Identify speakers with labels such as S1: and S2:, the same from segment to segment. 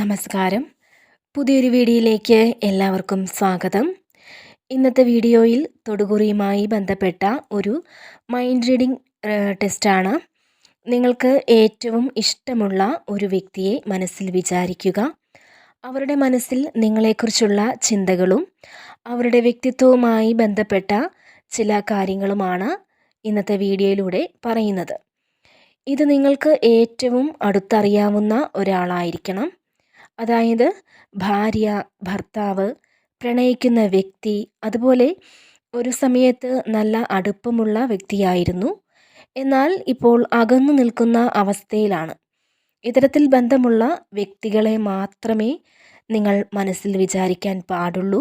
S1: നമസ്കാരം. പുതിയൊരു വീഡിയോയിലേക്ക് എല്ലാവർക്കും സ്വാഗതം. ഇന്നത്തെ വീഡിയോയിൽ തൊടുകുറിയുമായി ബന്ധപ്പെട്ട ഒരു മൈൻഡ് റീഡിംഗ് ടെസ്റ്റാണ് നിങ്ങൾക്ക് ഏറ്റവും ഇഷ്ടമുള്ള ഒരു വ്യക്തിയെ മനസ്സിൽ വിചാരിക്കുക. അവരുടെ മനസ്സിൽ നിങ്ങളെക്കുറിച്ചുള്ള ചിന്തകളും അവരുടെ വ്യക്തിത്വവുമായി ബന്ധപ്പെട്ട ചില കാര്യങ്ങളുമാണ് ഇന്നത്തെ വീഡിയോയിലൂടെ പറയുന്നത്. ഇത് നിങ്ങൾക്ക് ഏറ്റവും അടുത്തറിയാവുന്ന ഒരാളായിരിക്കണം. അതായത് ഭാര്യ ഭർത്താവ് പ്രണയിക്കുന്ന വ്യക്തി അതുപോലെ ഒരു സമയത്ത് നല്ല അടുപ്പമുള്ള വ്യക്തിയായിരുന്നു. എന്നാൽ ഇപ്പോൾ അകന്നു നിൽക്കുന്ന അവസ്ഥയിലാണ്. ഇത്തരത്തിൽ ബന്ധമുള്ള വ്യക്തികളെ മാത്രമേ നിങ്ങൾ മനസ്സിൽ വിചാരിക്കാൻ പാടുള്ളൂ.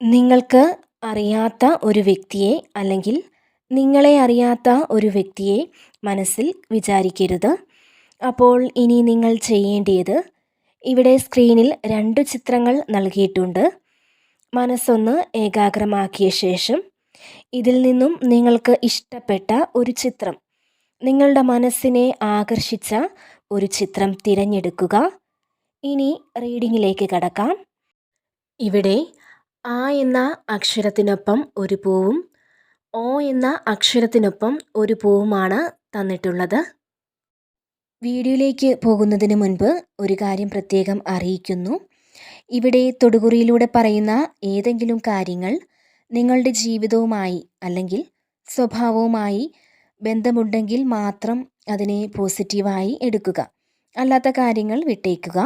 S1: നിങ്ങൾക്ക് അറിയാത്ത ഒരു വ്യക്തിയെ അല്ലെങ്കിൽ നിങ്ങളെ അറിയാത്ത ഒരു വ്യക്തിയെ മനസ്സിൽ വിചാരിക്കരുത്. അപ്പോൾ ഇനി നിങ്ങൾ ചെയ്യേണ്ടത് ഇവിടെ സ്ക്രീനിൽ രണ്ട് ചിത്രങ്ങൾ നൽകിയിട്ടുണ്ട്. മനസ്സൊന്ന് ഏകാഗ്രമാക്കിയ ശേഷം ഇതിൽ നിന്നും നിങ്ങൾക്ക് ഇഷ്ടപ്പെട്ട ഒരു ചിത്രം. നിങ്ങളുടെ മനസ്സിനെ ആകർഷിച്ച ഒരു ചിത്രം തിരഞ്ഞെടുക്കുക. ഇനി റീഡിങ്ങിലേക്ക് കടക്കാം. ഇവിടെ ആ എന്ന അക്ഷരത്തിനൊപ്പം ഒരു പൂവും ഓ എന്ന അക്ഷരത്തിനൊപ്പം ഒരു പൂവുമാണ് തന്നിട്ടുള്ളത്. വീഡിയോയിലേക്ക് പോകുന്നതിന് മുൻപ് ഒരു കാര്യം പ്രത്യേകം അറിയിക്കുന്നു. ഇവിടെ തൊടുകുറിയിലൂടെ പറയുന്ന ഏതെങ്കിലും കാര്യങ്ങൾ നിങ്ങളുടെ ജീവിതവുമായി അല്ലെങ്കിൽ സ്വഭാവവുമായി ബന്ധമുണ്ടെങ്കിൽ മാത്രം അതിനെ പോസിറ്റീവായി എടുക്കുക. അല്ലാത്ത കാര്യങ്ങൾ വിട്ടേക്കുക.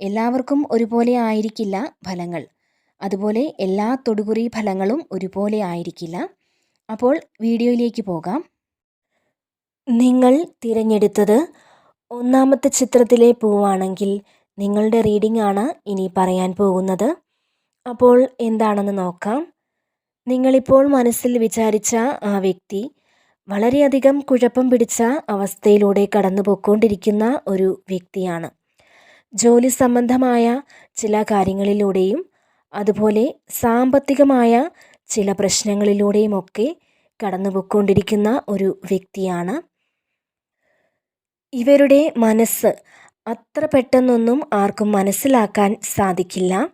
S1: എല്ലാവർക്കും ഒരുപോലെ ആയിരിക്കില്ല ഫലങ്ങൾ. അതുപോലെ എല്ലാ തൊടുകുറി ഫലങ്ങളും ഒരുപോലെ ആയിരിക്കില്ല. അപ്പോൾ വീഡിയോയിലേക്ക് പോകാം. നിങ്ങൾ തിരഞ്ഞെടുത്തത് ഒന്നാമത്തെ ചിത്രത്തിലെ പൂവാണെങ്കിൽ നിങ്ങളുടെ റീഡിംഗ് ആണ് ഇനി പറയാൻ പോകുന്നത്. അപ്പോൾ എന്താണെന്ന് നോക്കാം. നിങ്ങളിപ്പോൾ മനസ്സിൽ വിചാരിച്ച ആ വ്യക്തി വളരെയധികം കുഴപ്പം പിടിച്ച അവസ്ഥയിലൂടെ കടന്നു പോയിക്കൊണ്ടിരിക്കുന്ന ഒരു വ്യക്തിയാണ്. ജോലി സംബന്ധമായ ചില കാര്യങ്ങളിലൂടെയും അതുപോലെ സാമ്പത്തികമായ ചില പ്രശ്നങ്ങളിലൂടെയുമൊക്കെ കടന്നു പോയിക്കൊണ്ടിരിക്കുന്ന ഒരു വ്യക്തിയാണ്. ഇവരുടെ മനസ്സ് അത്ര പെട്ടെന്നൊന്നും ആർക്കും മനസ്സിലാക്കാൻ സാധിക്കില്ല.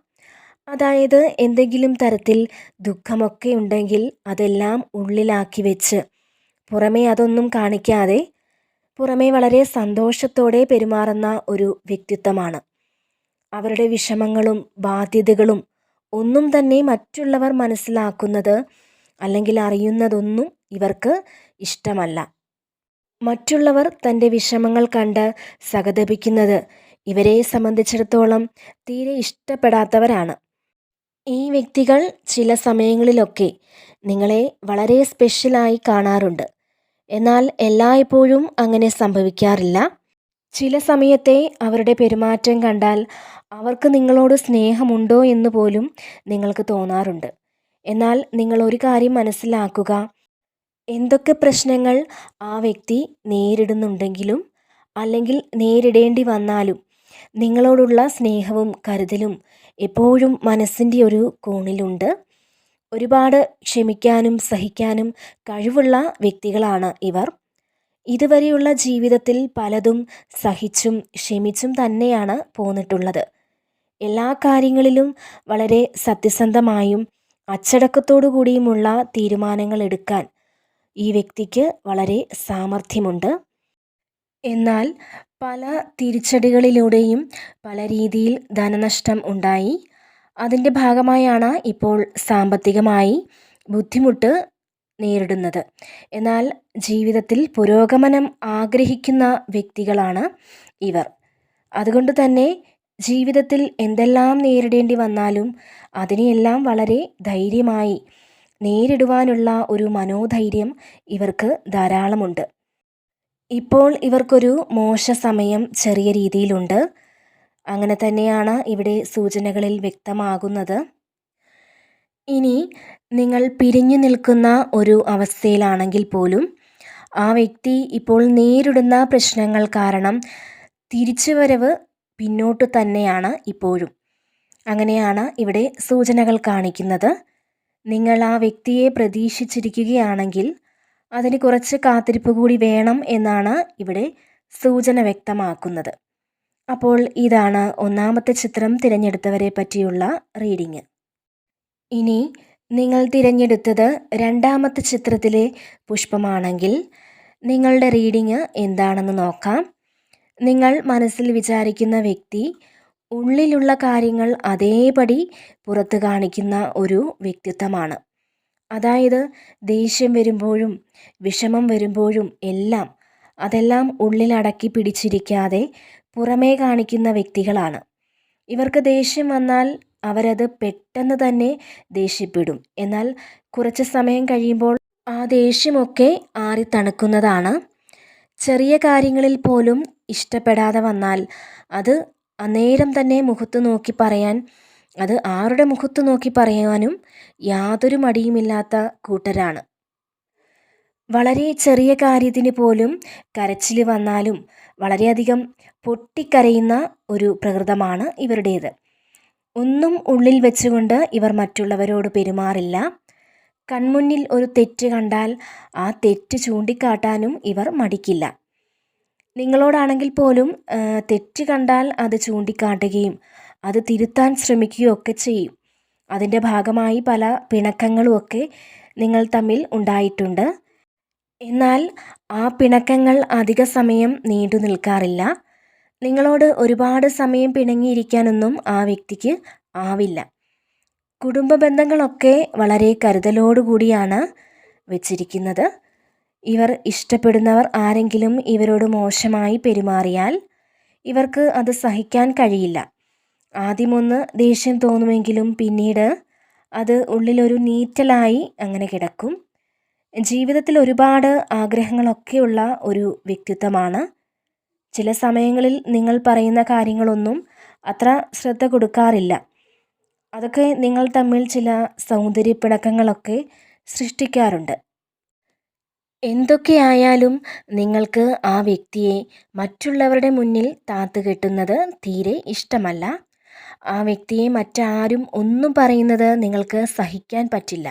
S1: അതായത് എന്തെങ്കിലും തരത്തിൽ ദുഃഖമൊക്കെ ഉണ്ടെങ്കിൽ അതെല്ലാം ഉള്ളിലാക്കി വെച്ച് പുറമേ അതൊന്നും കാണിക്കാതെ പുറമേ വളരെ സന്തോഷത്തോടെ പെരുമാറുന്ന ഒരു വ്യക്തിത്വമാണ്. അവരുടെ വിഷമങ്ങളും ബാധ്യതകളും ഒന്നും തന്നെ മറ്റുള്ളവർ മനസ്സിലാക്കുന്നത് അല്ലെങ്കിൽ അറിയുന്നതൊന്നും ഇവർക്ക് ഇഷ്ടമല്ല. മറ്റുള്ളവർ തന്റെ വിഷമങ്ങൾ കണ്ട് സഹതപിക്കുന്നത് ഇവരെ സംബന്ധിച്ചിടത്തോളം തീരെ ഇഷ്ടപ്പെടാത്തവരാണ്. ഈ വ്യക്തികൾ ചില സമയങ്ങളിലൊക്കെ നിങ്ങളെ വളരെ സ്പെഷ്യലായി കാണാറുണ്ട്. എന്നാൽ എല്ലായ്പ്പോഴും അങ്ങനെ സംഭവിക്കാറില്ല. ചില സമയത്തെ അവരുടെ പെരുമാറ്റം കണ്ടാൽ അവർക്ക് നിങ്ങളോട് സ്നേഹമുണ്ടോ എന്ന് പോലും നിങ്ങൾക്ക് തോന്നാറുണ്ട്. എന്നാൽ നിങ്ങൾ ഒരു കാര്യം മനസ്സിലാക്കുക എന്തൊക്കെ പ്രശ്നങ്ങൾ ആ വ്യക്തി നേരിടുന്നുണ്ടെങ്കിലും അല്ലെങ്കിൽ നേരിടേണ്ടി വന്നാലും നിങ്ങളോടുള്ള സ്നേഹവും കരുതലും എപ്പോഴും മനസ്സിന്റെ ഒരു കോണിലുണ്ട്. ഒരുപാട് ക്ഷമിക്കാനും സഹിക്കാനും കഴിവുള്ള വ്യക്തികളാണ് ഇവർ. ഇതുവരെയുള്ള ജീവിതത്തിൽ പലതും സഹിച്ചും ക്ഷമിച്ചും തന്നെയാണ് പോന്നിട്ടുള്ളത്. എല്ലാ കാര്യങ്ങളിലും വളരെ സത്യസന്ധമായും അച്ചടക്കത്തോടു കൂടിയുമുള്ള തീരുമാനങ്ങൾ എടുക്കാൻ ഈ വ്യക്തിക്ക് വളരെ സാമർഥ്യമുണ്ട്. എന്നാൽ പല തിരിച്ചടികളിലൂടെയും പല രീതിയിൽ ധനനഷ്ടം ഉണ്ടായി. അതിന്റെ ഭാഗമായാണ് ഇപ്പോൾ സാമ്പത്തികമായി ബുദ്ധിമുട്ട് നേരിടുന്നത്. എന്നാൽ ജീവിതത്തിൽ പുരോഗമനം ആഗ്രഹിക്കുന്ന വ്യക്തികളാണ് ഇവർ. അതുകൊണ്ട് തന്നെ ജീവിതത്തിൽ എന്തെല്ലാം നേരിടേണ്ടി വന്നാലും അതിനെയെല്ലാം വളരെ ധൈര്യമായി നേരിടുവാനുള്ള ഒരു മനോധൈര്യം ഇവർക്ക് ധാരാളമുണ്ട്. ഇപ്പോൾ ഇവർക്കൊരു മോശ സമയം ചെറിയ രീതിയിലുണ്ട്. അങ്ങനെ തന്നെയാണ് ഇവിടെ സൂചനകളിൽ വ്യക്തമാകുന്നത്. ഇനി നിങ്ങൾ പിരിഞ്ഞു നിൽക്കുന്ന ഒരു അവസ്ഥയിലാണെങ്കിൽ പോലും ആ വ്യക്തി ഇപ്പോൾ നേരിടുന്ന പ്രശ്നങ്ങൾ കാരണം തിരിച്ചുവരവ് പിന്നോട്ട് തന്നെയാണ് ഇപ്പോഴും. അങ്ങനെയാണ് ഇവിടെ സൂചനകൾ കാണിക്കുന്നത്. നിങ്ങൾ ആ വ്യക്തിയെ പ്രതീക്ഷിച്ചിരിക്കുകയാണെങ്കിൽ അതിന് കുറച്ച് കാത്തിരിപ്പ് കൂടി വേണം എന്നാണ് ഇവിടെ സൂചന വ്യക്തമാക്കുന്നത്. അപ്പോൾ ഇതാണ് ഒന്നാമത്തെ ചിത്രം തിരഞ്ഞെടുത്തവരെ പറ്റിയുള്ള റീഡിങ്. ഇനി നിങ്ങൾ തിരഞ്ഞെടുത്തത് രണ്ടാമത്തെ ചിത്രത്തിലെ പുഷ്പമാണെങ്കിൽ നിങ്ങളുടെ റീഡിങ് എന്താണെന്ന് നോക്കാം. നിങ്ങൾ മനസ്സിൽ വിചാരിക്കുന്ന വ്യക്തി ഉള്ളിലുള്ള കാര്യങ്ങൾ അതേപടി പുറത്ത് കാണിക്കുന്ന ഒരു വ്യക്തിത്വമാണ്. അതായത് ദേഷ്യം വരുമ്പോഴും വിഷമം വരുമ്പോഴും എല്ലാം അതെല്ലാം ഉള്ളിലടക്കി പിടിച്ചിരിക്കാതെ പുറമേ കാണിക്കുന്ന വ്യക്തികളാണ്. ഇവർക്ക് ദേഷ്യം വന്നാൽ അവരത് പെട്ടെന്ന് തന്നെ ദേഷ്യപ്പെടും. എന്നാൽ കുറച്ച് സമയം കഴിയുമ്പോൾ ആ ദേഷ്യമൊക്കെ ആറി തണുക്കുന്നതാണ് ചെറിയ കാര്യങ്ങളിൽ പോലും ഇഷ്ടപ്പെടാതെ വന്നാൽ അത് അന്നേരം തന്നെ മുഖത്ത് നോക്കി പറയാൻ അത് ആരുടെ മുഖത്ത് നോക്കി പറയാനും യാതൊരു മടിയുമില്ലാത്ത കൂട്ടരാണ്. വളരെ ചെറിയ കാര്യത്തിന് പോലും കരച്ചിൽ വന്നാലും വളരെയധികം പൊട്ടിക്കരയുന്ന ഒരു പ്രകൃതമാണ് ഇവരുടേത്. ഒന്നും ഉള്ളിൽ വെച്ചുകൊണ്ട് ഇവർ മറ്റുള്ളവരോട് പെരുമാറില്ല. കൺമുന്നിൽ ഒരു തെറ്റ് കണ്ടാൽ ആ തെറ്റ് ചൂണ്ടിക്കാട്ടാനും ഇവർ മടിക്കില്ല. നിങ്ങളോടാണെങ്കിൽ പോലും തെറ്റ് കണ്ടാൽ അത് ചൂണ്ടിക്കാട്ടുകയും അത് തിരുത്താൻ ശ്രമിക്കുകയും ഒക്കെ ചെയ്യും. അതിന്റെ ഭാഗമായി പല പിണക്കങ്ങളുമൊക്കെ നിങ്ങൾ തമ്മിൽ ഉണ്ടായിട്ടുണ്ട്. എന്നാൽ ആ പിണക്കങ്ങൾ അധിക സമയം നീണ്ടു നിൽക്കാറില്ല. നിങ്ങളോട് ഒരുപാട് സമയം പിണങ്ങിയിരിക്കാനൊന്നും ആ വ്യക്തിക്ക് ആവില്ല. കുടുംബ ബന്ധങ്ങളൊക്കെ വളരെ കരുതലോടുകൂടിയാണ് വെച്ചിരിക്കുന്നത്. ഇവർ ഇഷ്ടപ്പെടുന്നവർ ആരെങ്കിലും ഇവരോട് മോശമായി പെരുമാറിയാൽ ഇവർക്ക് അത് സഹിക്കാൻ കഴിയില്ല. ആദ്യമൊന്ന് ദേഷ്യം തോന്നുമെങ്കിലും പിന്നീട് അത് ഉള്ളിലൊരു നീറ്റലായി അങ്ങനെ കിടക്കും. ജീവിതത്തിൽ ഒരുപാട് ആഗ്രഹങ്ങളൊക്കെയുള്ള ഒരു വ്യക്തിത്വമാണ്. ചില സമയങ്ങളിൽ നിങ്ങൾ പറയുന്ന കാര്യങ്ങളൊന്നും അത്ര ശ്രദ്ധ കൊടുക്കാറില്ല. അതൊക്കെ നിങ്ങൾ തമ്മിൽ ചില സൗന്ദര്യപ്പിണക്കങ്ങളൊക്കെ സൃഷ്ടിക്കാറുണ്ട്. എന്തൊക്കെയായാലും നിങ്ങൾക്ക് ആ വ്യക്തിയെ മറ്റുള്ളവരുടെ മുന്നിൽ താത്തു കെട്ടുന്നത് തീരെ ഇഷ്ടമല്ല. ആ വ്യക്തിയെ മറ്റാരും ഒന്നും പറയുന്നത് നിങ്ങൾക്ക് സഹിക്കാൻ പറ്റില്ല.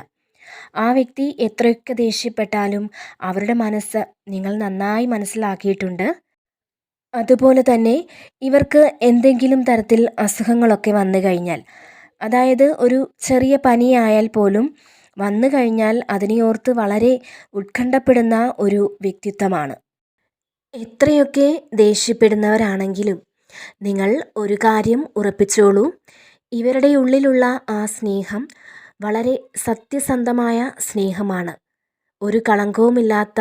S1: ആ വ്യക്തി എത്രയൊക്കെ ദേഷ്യപ്പെട്ടാലും അവരുടെ മനസ്സ് നിങ്ങൾ നന്നായി മനസ്സിലാക്കിയിട്ടുണ്ട്. അതുപോലെ തന്നെ ഇവർക്ക് എന്തെങ്കിലും തരത്തിൽ അസുഖങ്ങളൊക്കെ വന്നു കഴിഞ്ഞാൽ അതായത് ഒരു ചെറിയ പനിയായാൽ പോലും വന്നു കഴിഞ്ഞാൽ അതിനെയോർത്ത് വളരെ ഉത്കണ്ഠപ്പെടുന്ന ഒരു വ്യക്തിത്വമാണ്. എത്രയൊക്കെ ദേഷ്യപ്പെടുന്നവരാണെങ്കിലും നിങ്ങൾ ഒരു കാര്യം ഉറപ്പിച്ചോളൂ. ഇവരുടെ ഉള്ളിലുള്ള ആ സ്നേഹം വളരെ സത്യസന്ധമായ സ്നേഹമാണ്. ഒരു കളങ്കവുമില്ലാത്ത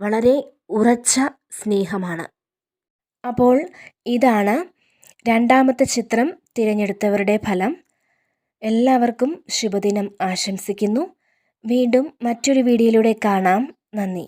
S1: വളരെ ഉറച്ച സ്നേഹമാണ്. അപ്പോൾ ഇതാണ് രണ്ടാമത്തെ ചിത്രം തിരഞ്ഞെടുത്തവരുടെ ഫലം. എല്ലാവർക്കും ശുഭദിനം ആശംസിക്കുന്നു. വീണ്ടും മറ്റൊരു വീഡിയോയിലൂടെ കാണാം. നന്ദി.